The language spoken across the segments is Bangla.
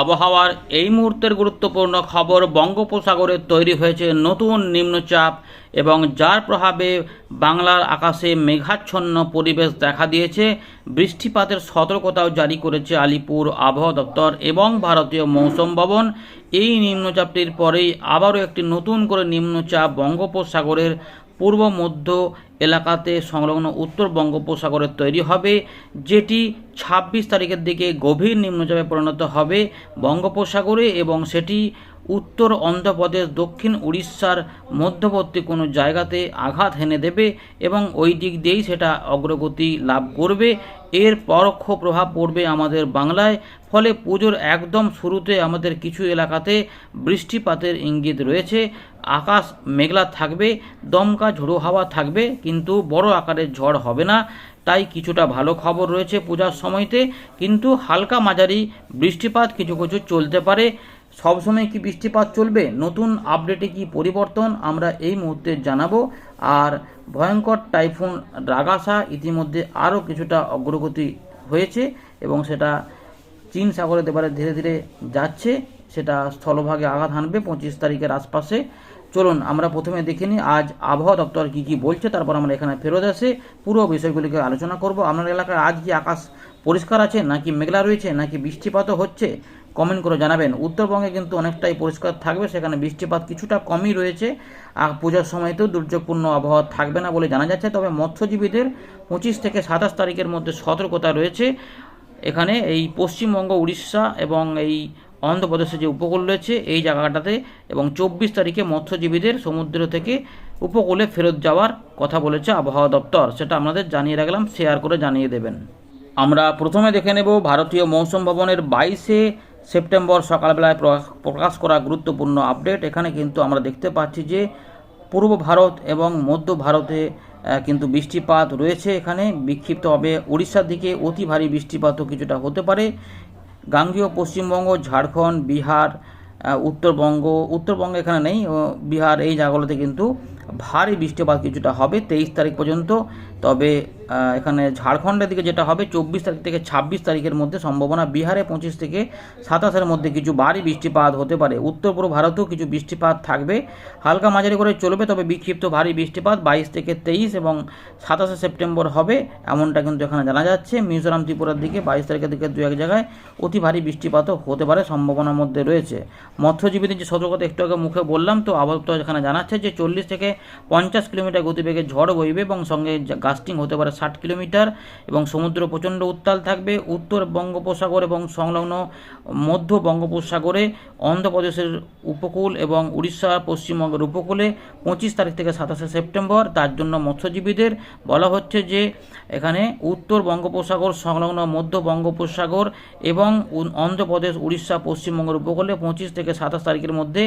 আবহাওয়ার এই মুহূর্তের গুরুত্বপূর্ণ খবর বঙ্গোপসাগরে তৈরি হয়েছে নতুন নিম্নচাপ এবং যার প্রভাবে বাংলার আকাশে মেঘাচ্ছন্ন পরিবেশ দেখা দিয়েছে। বৃষ্টিপাতের সতর্কতাও জারি করেছে আলিপুর আবহাওয়া দপ্তর এবং ভারতীয় মৌসুম ভবন। এই নিম্নচাপটির পরেই আবারও একটি নতুন করে নিম্নচাপ বঙ্গোপসাগরের পূর্ব মধ্য এলাকাতে সংলগ্ন উত্তর বঙ্গোপসাগরে তৈরি হবে, যেটি ছাব্বিশ তারিখের দিকে গভীর নিম্নচাপে পরিণত হবে বঙ্গোপসাগরে এবং সেটি উত্তর অন্ধ্রপ্রদেশ, দক্ষিণ উড়িষ্যার মধ্যবর্তী কোনো জায়গাতে আঘাত হেনে দেবে এবং ওই দিক দিয়েই সেটা অগ্রগতি লাভ করবে। এর পরোক্ষ প্রভাব পড়বে আমাদের বাংলায়, ফলে পুজোর একদম শুরুতে আমাদের কিছু এলাকাতে বৃষ্টিপাতের ইঙ্গিত রয়েছে। আকাশ মেঘলা থাকবে, দমকা ঝোড়ো হাওয়া থাকবে, কিন্তু বড় আকারের ঝড় হবে না। তাই কিছুটা ভালো খবর রয়েছে পূজার সময়তে, কিন্তু হালকা মাঝারি বৃষ্টিপাত কিছু কিছু চলতে পারে। সবসময় কি বৃষ্টিপাত চলবে? নতুন আপডেটে কি পরিবর্তন? আমরা এই মুহূর্তে জানাব। আর ভয়ঙ্কর টাইফুন, রাগাসা ইতিমধ্যে আরও কিছুটা অগ্রগতি হয়েছে এবং সেটা চীন সাগরে দেবারে ধীরে ধীরে যাচ্ছে। সেটা স্থলভাগে আঘাত হানবে পঁচিশ তারিখের আশপাশে। চলুন, আমরা প্রথমে দেখে নিই আজ আবহাওয়া দপ্তর কী কী বলছে, তারপর আমরা এখানে ফেরত আসে পুরো বিষয়গুলিকে আলোচনা করব। আপনার এলাকায় আজ কি আকাশ পরিষ্কার আছে, নাকি মেঘলা রয়েছে, নাকি বৃষ্টিপাতও হচ্ছে? কমেন্ট করে জানাবেন। উত্তরবঙ্গে কিন্তু অনেকটাই পরিষ্কার থাকবে, সেখানে বৃষ্টিপাত কিছুটা কমই রয়েছে। আর পূজার সময়তেও দুর্যোগপূর্ণ আবহাওয়া থাকবে না বলে জানা যাচ্ছে। তবে মৎস্যজীবীদের পঁচিশ থেকে সাতাশ তারিখের মধ্যে সতর্কতা রয়েছে। এখানে এই পশ্চিমবঙ্গ, উড়িষ্যা এবং এই অন্ধ্রপ্রদেশে যে উপকূল রয়েছে, এই জায়গাটাতে এবং চব্বিশ তারিখে মৎস্যজীবীদের সমুদ্র থেকে উপকূলে ফেরত যাওয়ার কথা বলেছে আবহাওয়া দপ্তর। সেটা আপনাদের জানিয়ে রাখলাম শেয়ার করে জানিয়ে দেবেন। আমরা প্রথমে দেখে নেব ভারতীয় মৌসুম ভবনের বাইশে সেপ্টেম্বর সকালবেলায় প্রকাশ- করা গুরুত্বপূর্ণ আপডেট। এখানে কিন্তু আমরা দেখতে পাচ্ছি যে পূর্ব ভারত এবং মধ্য ভারতে কিন্তু বৃষ্টিপাত রয়েছে এখানে। বিক্ষিপ্তভাবে উড়িষ্যার দিকে অতি ভারী বৃষ্টিপাতও কিছুটা হতে পারে। গাঙ্গীয় পশ্চিমবঙ্গ, ঝাড়খণ্ড, বিহার উত্তরবঙ্গ উত্তরবঙ্গ এখানে নেই। বিহার, এই জায়গাগুলোতে কিন্তু ভারী বৃষ্টিপাত কিছুটা হবে তেইশ তারিখ পর্যন্ত। তবে এখানে ঝাড়খণ্ডের দিকে যেটা হবে, চব্বিশ তারিখ থেকে ছাব্বিশ তারিখের মধ্যে সম্ভাবনা বিহারে পঁচিশ থেকে সাতাশের মধ্যে কিছু ভারী বৃষ্টিপাত হতে পারে। উত্তর পূর্ব ভারতেও কিছু বৃষ্টিপাত থাকবে। হালকা মাঝারি করে চলবে, তবে বিক্ষিপ্ত ভারী বৃষ্টিপাত বাইশ থেকে তেইশ এবং সাতাশে সেপ্টেম্বর হবে, এমনটা কিন্তু এখানে জানা যাচ্ছে। মিজোরাম, ত্রিপুরার দিকে বাইশ তারিখের দিকে দু এক জায়গায় অতি ভারী বৃষ্টিপাতও হতে পারে, সম্ভাবনার মধ্যে রয়েছে। মৎস্যজীবীদের যে সতর্কতা, একটু আগে মুখে বললাম, তো আবহাওয়া এখানে জানাচ্ছে যে চল্লিশ থেকে পঞ্চাশ কিলোমিটার গতিবেগে ঝড় বইবে এবং সঙ্গে গাস্টিং হতে পারে ষাট কিলোমিটার এবং সমুদ্র প্রচণ্ড উত্তাল থাকবে। উত্তর বঙ্গোপসাগর এবং সংলগ্ন মধ্য বঙ্গোপসাগরে অন্ধ্রপ্রদেশের উপকূল এবং উড়িষ্যা পশ্চিমবঙ্গের উপকূলে পঁচিশ তারিখ থেকে সাতাশে সেপ্টেম্বর। তার জন্য মৎস্যজীবীদের বলা হচ্ছে যে, এখানে উত্তর বঙ্গোপসাগর, সংলগ্ন মধ্য বঙ্গোপসাগর এবং অন্ধ্রপ্রদেশ, উড়িষ্যা, পশ্চিমবঙ্গের উপকূলে পঁচিশ থেকে সাতাশ তারিখের মধ্যে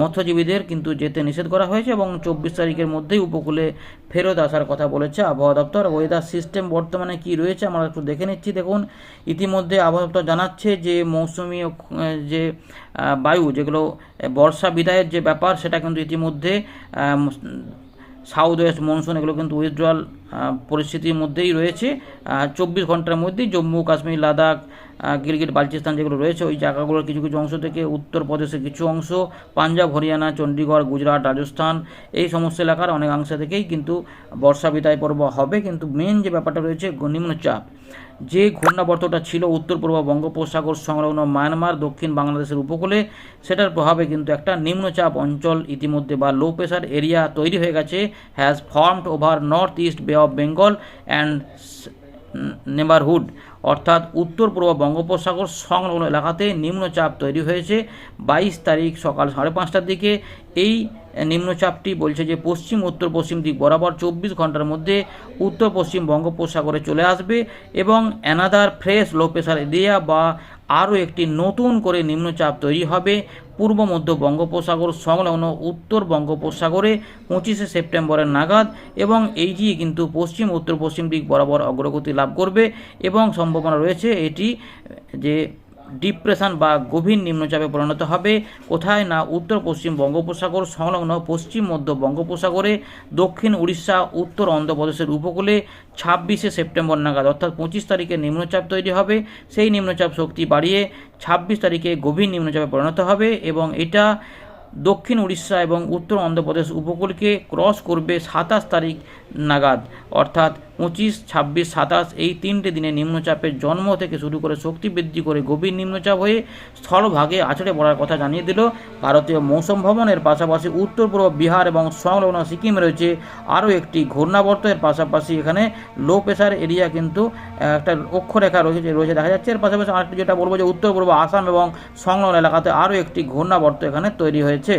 মৎস্যজীবীদের কিন্তু যেতে নিষেধ করা হয়েছে এবং চব্বিশ তারিখের মধ্যেই উপকূলে ফেরত আসার কথা বলেছে আবহাওয়া দপ্তর। ওয়েদার সিস্টেম বর্তমানে কি রয়েছে আমরা একটু দেখে নিচ্ছি। দেখুন, ইতিমধ্যে আবহাওয়া দপ্তর জানাচ্ছে যে মৌসুমি যে বায়ু, যেগুলো বর্ষা বিদায়ের যে ব্যাপার, সেটা কিন্তু ইতিমধ্যে সাউথ ওয়েস্ট মনসুন এগুলো কিন্তু উইথড্রয়াল পরিস্থিতির মধ্যেই রয়েছে। চব্বিশ ঘণ্টার মধ্যেই জম্মু, কাশ্মীর, লাদাখ গিলগিট, বালচিস্তান যেগুলো রয়েছে, ওই জায়গাগুলোর কিছু কিছু অংশ থেকে উত্তরপ্রদেশের কিছু অংশ, পাঞ্জাব, হরিয়ানা চণ্ডীগড় গুজরাট, রাজস্থান, এই সমস্ত এলাকার অনেকাংশ থেকেই কিন্তু বর্ষা বিদায় পর্ব হবে। কিন্তু মেন যে ব্যাপারটা রয়েছে, নিম্নচাপ। যে ঘূর্ণাবর্তটা ছিল উত্তর পূর্ব বঙ্গোপসাগর সংলগ্ন মায়ানমার, দক্ষিণ বাংলাদেশের উপকূলে, সেটার প্রভাবে কিন্তু একটা নিম্নচাপ অঞ্চল ইতিমধ্যে বা লো প্রেশার এরিয়া তৈরি হয়ে গেছে has formed over north east Bay of Bengal and neighbourhood অর্থাৎ উত্তর পূর্ব বঙ্গোপসাগর সংলগ্ন এলাকাতে নিম্নচাপ তৈরি হয়েছে। বাইশ তারিখ সকাল সাড়ে পাঁচটার দিকে এই নিম্নচাপটি বলছে যে পশ্চিম, উত্তর, পশ্চিম দিক বরাবর চব্বিশ ঘণ্টার মধ্যে উত্তর, পশ্চিম বঙ্গোপসাগরে চলে আসবে এবং another fresh low pressure area বা আরও একটি নতুন করে নিম্নচাপ তৈরি হবে। পূর্ব মধ্য বঙ্গোপসাগর সংলগ্ন উত্তর বঙ্গোপসাগরে পঁচিশে সেপ্টেম্বরের নাগাদ এবং এই এইটি কিন্তু পশ্চিম, উত্তর, পশ্চিম দিক বরাবর অগ্রগতি লাভ করবে এবং সম্ভাবনা রয়েছে এটি যে ডিপ্রেশন বা গভীর নিম্নচাপে পরিণত হবে। কোথায়? না উত্তর, পশ্চিম বঙ্গোপসাগর, সংলগ্ন পশ্চিম মধ্য বঙ্গোপসাগরে, দক্ষিণ উড়িষ্যা, উত্তর অন্ধ্রপ্রদেশের উপকূলে ছাব্বিশে সেপ্টেম্বর নাগাদ, অর্থাৎ পঁচিশ তারিখে নিম্নচাপ তৈরি হবে। সেই নিম্নচাপ শক্তি বাড়িয়ে ছাব্বিশ তারিখে গভীর নিম্নচাপে পরিণত হবে এবং এটা দক্ষিণ উড়িষ্যা এবং উত্তর অন্ধ্রপ্রদেশ উপকূলকে ক্রস করবে সাতাশ তারিখ নাগাদ, অর্থাৎ পঁচিশ, ছাব্বিশ, সাতাশ এই তিনটে দিনে নিম্নচাপের জন্ম থেকে শুরু করে শক্তি বৃদ্ধি করে গভীর নিম্নচাপ হয়ে স্থলভাগে আছড়ে পড়ার কথা জানিয়ে দিল ভারতীয় মৌসুম ভবনের পাশাপাশি উত্তর পূর্ব বিহার এবং সংলগ্ন সিকিম রয়েছে আরও একটি ঘূর্ণাবর্ত। এর পাশাপাশি এখানে লো প্রেশার এরিয়া কিন্তু একটা অক্ষরেখা রয়েছে রয়েছে, দেখা যাচ্ছে। এর পাশাপাশি আরেকটি যেটা বলব যে উত্তর পূর্ব আসাম এবং সংলগ্ন এলাকাতে আরও একটি ঘূর্ণাবর্ত এখানে তৈরি হয়েছে।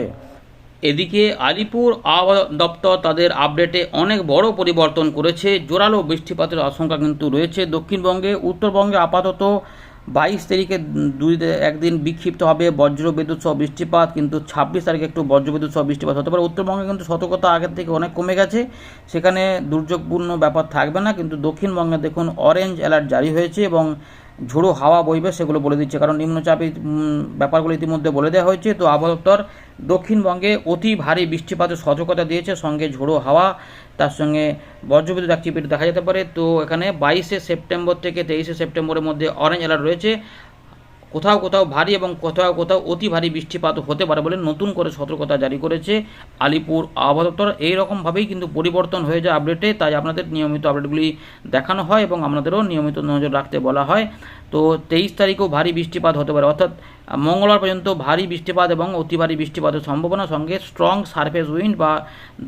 এদিকে আলিপুর আবহাওয়া দপ্তর তাদের আপডেটে অনেক বড় পরিবর্তন করেছে। জোরালো বৃষ্টিপাতের আশঙ্কা কিন্তু রয়েছে। দক্ষিণবঙ্গে, উত্তরবঙ্গে আপাতত বাইশ তারিখে দুই একদিন বিক্ষিপ্ত হবে বজ্রবিদ্যুৎ সহ বৃষ্টিপাত, কিন্তু ছাব্বিশ তারিখে একটু বজ্রবিদ্যুৎ সহ বৃষ্টিপাত হতে পারে। উত্তরবঙ্গে কিন্তু সতর্কতা আগের থেকে অনেক কমে গেছে। সেখানে দুর্যোগপূর্ণ ব্যাপার থাকবে না, কিন্তু দক্ষিণবঙ্গে দেখুন অরেঞ্জ অ্যালার্ট জারি হয়েছে এবং ঝোড়ো হাওয়া বইবে সেগুলো বলে দিচ্ছে। কারণ নিম্নচাপে ব্যাপারগুলো ইতিমধ্যে বলে দেওয়া হয়েছে। তো আবহাওয়া দক্ষিণবঙ্গে অতি ভারী বৃষ্টিপাতের সতর্কতা দিয়েছে। সঙ্গে ঝোড়ো হাওয়া, তার সঙ্গে বজ্রবিদ্যুৎ ডাকচিপিট দেখা যেতে পারে। তো এখানে বাইশে সেপ্টেম্বর থেকে তেইশে সেপ্টেম্বরের মধ্যে অরেঞ্জ অ্যালার্ট রয়েছে। কোথাও কোথাও ভারী এবং কোথাও কোথাও অতি ভারী বৃষ্টিপাত হতে পারে বলে নতুন করে সতর্কতা জারি করেছে আলিপুর আবহাওয়া দপ্তর। এইরকমভাবেই কিন্তু পরিবর্তন হয়ে যায় আপডেটে তাই আপনাদের নিয়মিত আপডেটগুলি দেখানো হয় এবং আপনাদেরও নিয়মিত নজর রাখতে বলা হয়। তো তেইশ তারিখেও ভারী বৃষ্টিপাত হতে পারে। অর্থাৎ মঙ্গলবার পর্যন্ত ভারী বৃষ্টিপাত এবং অতি ভারী বৃষ্টিপাতের সম্ভাবনা সঙ্গে স্ট্রং সারফেস উইন্ড বা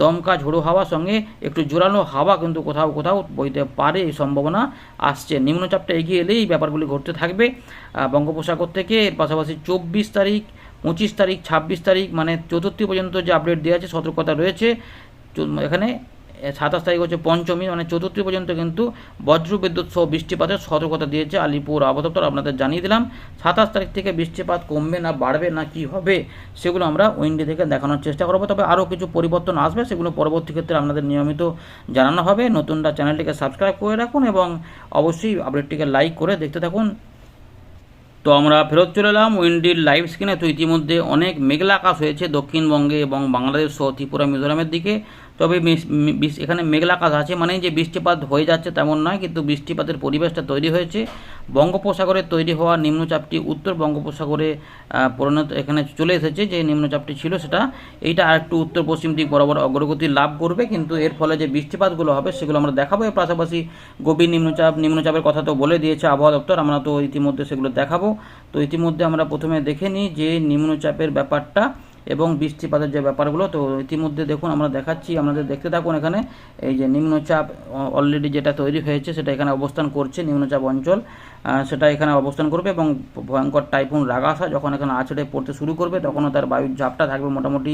দমকা ঝোড়ো হাওয়া সঙ্গে একটু জোরালো হাওয়া কিন্তু কোথাও কোথাও বইতে পারে এই সম্ভাবনা আসছে। নিম্নচাপটা এগিয়ে এলেই এই ব্যাপারগুলি ঘটতে থাকবে। আহ, বঙ্গোপসাগর থেকে, এর পাশাপাশি চব্বিশ তারিখ, পঁচিশ তারিখ, ছাব্বিশ তারিখ মানে চতুর্থী পর্যন্ত যে আপডেট দেওয়া আছে, সতর্কতা রয়েছে। এখানে সাতাশ তারিখ হচ্ছে পঞ্চমী মানে চতুর্থী পর্যন্ত কিন্তু বজ্র বিদ্যুৎ সহ বৃষ্টিপাতের সতর্কতা দিয়েছে আলিপুর আবহাওয়া আপনাদের জানিয়ে দিলাম, সাতাশ তারিখ থেকে বৃষ্টিপাত কমবে না, বাড়বে না, কি হবে, সেগুলো আমরা উইন্ডি থেকে দেখানোর চেষ্টা করব। তবে আরও কিছু পরিবর্তন আসবে, সেগুলো পরবর্তী ক্ষেত্রে আপনাদের নিয়মিত জানানো হবে। নতুনরা চ্যানেলটিকে সাবস্ক্রাইব করে রাখুন এবং অবশ্যই আপডেটটিকে লাইক করে দেখতে থাকুন। তো আমরা ফেরত চলে এলাম উইন্ডির লাইভ স্ক্রিনে। তো ইতিমধ্যে অনেক মেঘলা আকাশ হয়েছে দক্ষিণবঙ্গে এবং বাংলাদেশ সহ ত্রিপুরা, মিজোরামের দিকে। তবে এখানে মেঘলা আকাশ আছে মানে যে বৃষ্টিপাত হয়ে যাচ্ছে তেমন নয়, কিন্তু বৃষ্টিপাতের পরিবেশটা তৈরি হয়েছে। বঙ্গোপসাগরে তৈরি হওয়া নিম্নচাপটি উত্তর বঙ্গোপসাগরে পরিণত এখানে চলে এসেছে, যে নিম্নচাপটি ছিল সেটা এইটা আরেকটু উত্তর পশ্চিম দিক বরাবর অগ্রগতি লাভ করবে, কিন্তু এর ফলে যে বৃষ্টিপাতগুলো হবে সেগুলো আমরা দেখাবো। এর পাশাপাশি গভীর নিম্নচাপ নিম্নচাপের কথা তো বলে দিয়েছে আবহাওয়া দপ্তর, আমরা তো ইতিমধ্যে সেগুলো দেখাবো। তো ইতিমধ্যে আমরা প্রথমে দেখে নিই যে নিম্নচাপের ব্যাপারটা এবং বৃষ্টিপাতের যে ব্যাপারগুলো, তো ইতিমধ্যে দেখুন আমরা দেখাচ্ছি আমাদের দেখতে থাকুন এখানে, এই যে নিম্নচাপ অলরেডি যেটা তৈরি হয়েছে, সেটা এখানে অবস্থান করছে নিম্নচাপ অঞ্চল। সেটা এখানে অবস্থান করবে এবং ভয়ঙ্কর টাইফুন রাগাসা যখন এখানে আছড়ে পড়তে শুরু করবে, তখনও তার বায়ুর ঝাপটা থাকবে মোটামুটি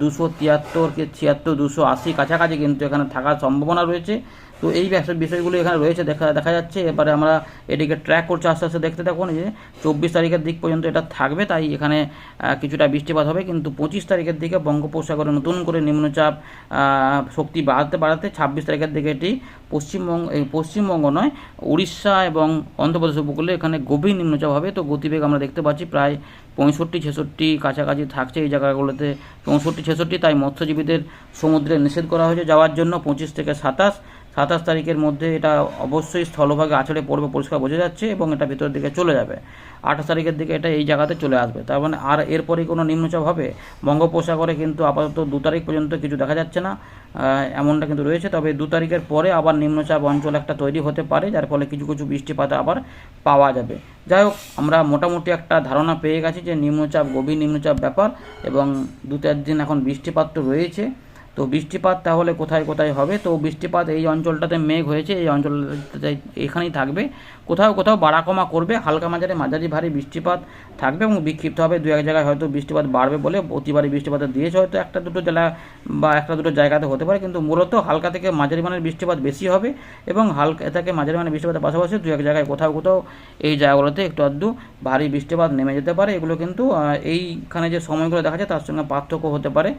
দুশো তিয়াত্তর কে ছিয়াত্তর, দুশো আশি কাছাকাছি কিন্তু এখানে থাকার সম্ভাবনা রয়েছে। তো এই বিষয়গুলো এখানে রয়েছে, দেখা দেখা যাচ্ছে। এবারে আমরা এটিকে ট্র্যাক করছি আস্তে আস্তে দেখতে দেখুন যে চব্বিশ তারিখের দিক পর্যন্ত এটা থাকবে, তাই এখানে কিছুটা বৃষ্টিপাত হবে। কিন্তু পঁচিশ তারিখের দিকে বঙ্গোপসাগরে নতুন করে নিম্নচাপ শক্তি বাড়াতে বাড়াতে ছাব্বিশ তারিখের দিকে এটি পশ্চিমবঙ্গ পশ্চিমবঙ্গ নয়, উড়িষ্যা এবং অন্ধ্রপ্রদেশ উপকূলে এখানে গভীর নিম্নচাপ হবে। তো গতিবেগ আমরা দেখতে পাচ্ছি প্রায় পঁয়ষট্টি ছেষট্টি কাছাকাছি থাকছে এই জায়গাগুলোতে। পঁয়ষট্টি ছেষট্টি, তাই মৎস্যজীবীদের সমুদ্রে নিষেধ করা হয়েছে যাওয়ার জন্য। পঁচিশ থেকে সাতাশ সাতাশ তারিখের মধ্যে এটা অবশ্যই স্থলভাগে আছড়ে পড়বে পরিষ্কার বোঝা যাচ্ছে এবং এটা ভেতরের দিকে চলে যাবে। আঠাশ তারিখের দিকে এটা এই জায়গাতে চলে আসবে। তার মানে আর এরপরে কোনো নিম্নচাপ হবে? বঙ্গোপসাগরে কিন্তু আপাতত দু তারিখ পর্যন্ত কিছু দেখা যাচ্ছে না এমনটা কিন্তু রয়েছে। তবে দু তারিখের পরে আবার নিম্নচাপ অঞ্চল একটা তৈরি হতে পারে, যার ফলে কিছু কিছু বৃষ্টিপাত আবার পাওয়া যাবে। যাই হোক, আমরা মোটামুটি একটা ধারণা পেয়ে গেছি যে নিম্নচাপ, গভীর নিম্নচাপ ব্যাপার এবং দু চার দিন এখন বৃষ্টিপাত তো রয়েছে। তো বৃষ্টিপাত তাহলে কোথায় কোথায় হবে? তো বৃষ্টিপাত এই অঞ্চলটাতে মেঘ হয়েছে, এই অঞ্চলটাতে এখানেই থাকবে। কোথাও কোথাও বাড়াকমা করবে, হালকা মাঝারি মাঝারি ভারী বৃষ্টিপাত থাকবে এবং বিক্ষিপ্ত হবে। দু এক জায়গায় হয়তো বৃষ্টিপাত বাড়বে বলে অতিবারী বৃষ্টিপাত দিয়েছে। হয়তো একটা দুটো জেলা বা একটা দুটো জায়গাতে হতে পারে, কিন্তু মূলত হালকা থেকে মাঝারি মানের বৃষ্টিপাত বেশি হবে এবং হালকা থেকে মাঝারি মানের বৃষ্টিপাতের পাশাপাশি দু এক জায়গায় কোথাও কোথাও এই জায়গাগুলোতে একটু আধটু ভারী বৃষ্টিপাত নেমে যেতে পারে। এগুলো কিন্তু এইখানে যে সময়গুলো দেখা যায় তার সঙ্গে পার্থক্য হতে পারে।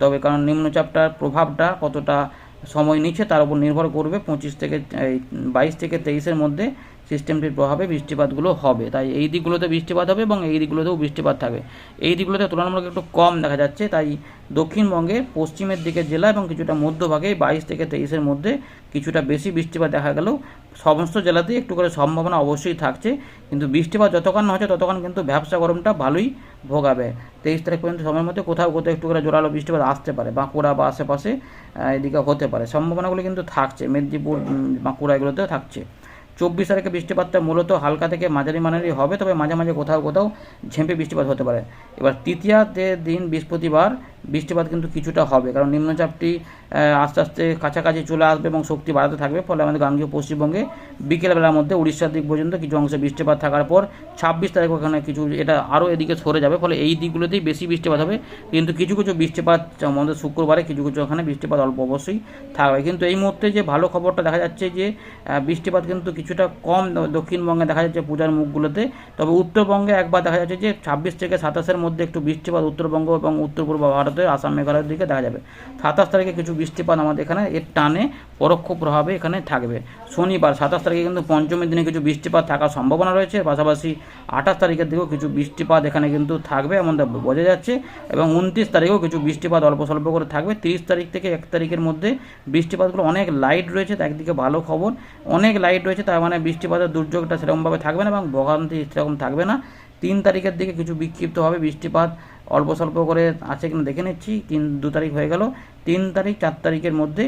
তবে কারণ নিম্নচাপটার প্রভাবটা কতটা সময় নিচ্ছে তার উপর নির্ভর করবে। পঁচিশ থেকে বাইশ থেকে তেইশের মধ্যে সিস্টেমটির প্রভাবে বৃষ্টিপাতগুলো হবে। তাই এই দিকগুলোতে বৃষ্টিপাত হবে এবং এই দিকগুলোতেও বৃষ্টিপাত থাকবে। এই দিকগুলোতে তুলনামূলক একটু কম দেখা যাচ্ছে। তাই দক্ষিণবঙ্গে পশ্চিমের দিকে জেলা এবং কিছুটা মধ্যভাগে বাইশ থেকে তেইশের মধ্যে কিছুটা বেশি বৃষ্টিপাত দেখা গেলেও সমস্ত জেলাতেই একটু করে সম্ভাবনা অবশ্যই থাকছে। কিন্তু বৃষ্টিপাত যতক্ষণ না হচ্ছে ততক্ষণ কিন্তু ব্যবসা গরমটা ভালোই ভোগাবে। তেইশ তারিখ পর্যন্ত সময়ের মধ্যে কোথাও কোথাও একটু করে জোরালো বৃষ্টিপাত আসতে পারে। বাঁকুড়া বা আশেপাশে এদিকে হতে পারে। সম্ভাবনাগুলো কিন্তু থাকছে। মেদিনীপুর বাঁকুড়া এগুলোতেও থাকছে। চব্বিশ তারিখে বৃষ্টিপাতটা মূলত হালকা থেকে মাঝারি মানেরই হবে, তবে মাঝে মাঝে কোথাও কোথাও ঝেঁপে বৃষ্টিপাত হতে পারে। এবার তৃতীয়াতে দিন বৃহস্পতিবার বৃষ্টিপাত কিন্তু কিছুটা হবে। কারণ নিম্নচাপটি আস্তে আস্তে কাছাকাছি চলে আসবে এবং শক্তি বাড়াতে থাকবে। ফলে আমাদের গাঙ্গীয় পশ্চিমবঙ্গে বিকেলবেলার মধ্যে উড়িষ্যার দিক পর্যন্ত কিছু অংশে বৃষ্টিপাত থাকার পর ছাব্বিশ তারিখ ওখানে কিছু, এটা আরও এদিকে সরে যাবে। ফলে এই দিকগুলোতেই বেশি বৃষ্টিপাত হবে। কিন্তু কিছু কিছু বৃষ্টিপাত, আমাদের শুক্রবারে কিছু কিছু ওখানে বৃষ্টিপাত অল্প অবশ্যই থাকবে। কিন্তু এই মুহূর্তে যে ভালো খবরটা দেখা যাচ্ছে যে বৃষ্টিপাত কিন্তু কিছুটা কম দক্ষিণবঙ্গে দেখা যাচ্ছে পূজার মুখগুলোতে। তবে উত্তরবঙ্গে একবার দেখা যাচ্ছে যে ছাব্বিশ থেকে সাতাশের মধ্যে একটু বৃষ্টিপাত উত্তরবঙ্গ এবং উত্তর পূর্ব ভারতের আসাম মেঘালয়ের দিকে দেখা যাবে। সাতাশ তারিখে কিছু বৃষ্টিপাত আমাদের এখানে এর টানে পরোক্ষ প্রভাবে এখানে থাকবে। শনিবার সাতাশ তারিখে কিন্তু পঞ্চমীর দিনে কিছু বৃষ্টিপাত থাকার সম্ভাবনা রয়েছে। পাশাপাশি আঠাশ তারিখের দিকেও কিছু বৃষ্টিপাত এখানে কিন্তু থাকবে এমন বোঝা যাচ্ছে এবং উনত্রিশ তারিখেও কিছু বৃষ্টিপাত অল্প স্বল্প করে থাকবে। তিরিশ তারিখ থেকে এক তারিখের মধ্যে বৃষ্টিপাতগুলো অনেক লাইট রয়েছে তা একদিকে ভালো খবর। অনেক লাইট রয়েছে, তার মানে বৃষ্টিপাতের দুর্যোগটা সেরকমভাবে থাকবে না এবং ভোগান্তি সেরকম থাকবে না। তিন তারিখের দিকে কিছু বিক্ষিপ্তভাবে বৃষ্টিপাত অল্প স্বল্প করে আছে কিনা দেখে নিচ্ছি। তিন, দু তারিখ হয়ে গেল। তিন তারিখ, চার তারিখের মধ্যে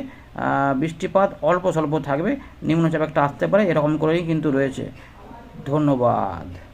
বৃষ্টিপাত অল্প স্বল্প থাকবে। নিম্নচাপ একটা আসতে পারে, এরকম করেই কিন্তু রয়েছে। ধন্যবাদ।